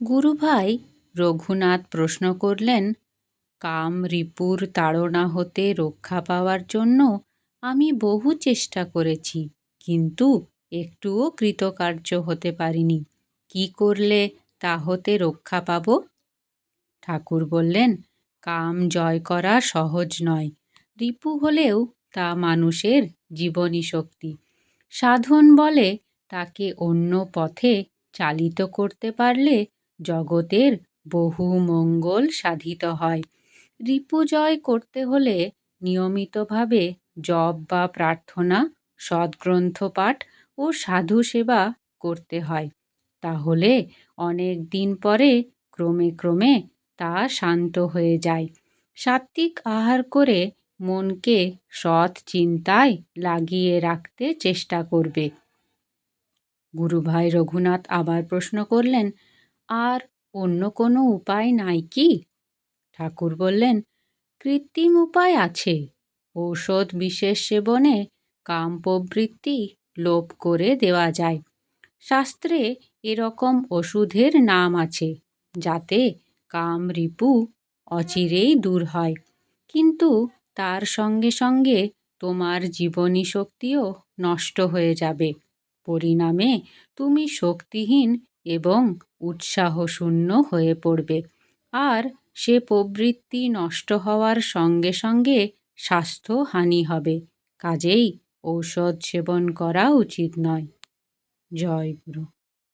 গুরুভাই রঘুনাথ প্রশ্ন করলেন, কাম রিপুর তাড়না হতে রক্ষা পাওয়ার জন্য আমি বহু চেষ্টা করেছি, কিন্তু একটুও কৃতকার্য হতে পারিনি। কি করলে তা হতে রক্ষা পাব? ঠাকুর বললেন, কাম জয় করা সহজ নয়। রিপু হলেও তা মানুষের জীবনী শক্তি। সাধন বলে তাকে অন্য পথে চালিত করতে পারলে জগতের বহু মঙ্গল সাধিত হয়। রিপু জয় করতে হলে নিয়মিতভাবে জপ বা প্রার্থনা সদ্গ্রন্থ পাঠ ও সাধু সেবা করতে হয়। তাহলে অনেক দিন পরে ক্রমে ক্রমে তা শান্ত হয়ে যায়। সাত্ত্বিক আহার করে মনকে সৎ চিন্তায় লাগিয়ে রাখতে চেষ্টা করবে। গুরুভাই রঘুনাথ আবার প্রশ্ন করলেন আর অন্য কোনো উপায় নাই কি? ঠাকুর বললেন, কৃত্রিম উপায় আছে। ঔষধ বিশেষ সেবনে কাম প্রবৃত্তি লোপ করে দেওয়া যায়। শাস্ত্রে এরকম ওষুধের নাম আছে, যাতে কাম রিপু অচিরেই দূর হয়। কিন্তু তার সঙ্গে সঙ্গে তোমার জীবনী শক্তিও নষ্ট হয়ে যাবে। পরিণামে তুমি শক্তিহীন এবং উৎসাহশূন্য হয়ে পড়বে। আর সে প্রবৃত্তি নষ্ট হওয়ার সঙ্গে সঙ্গে স্বাস্থ্যহানি হবে। কাজেই ঔষধ সেবন করা উচিত নয়। জয় গুরু।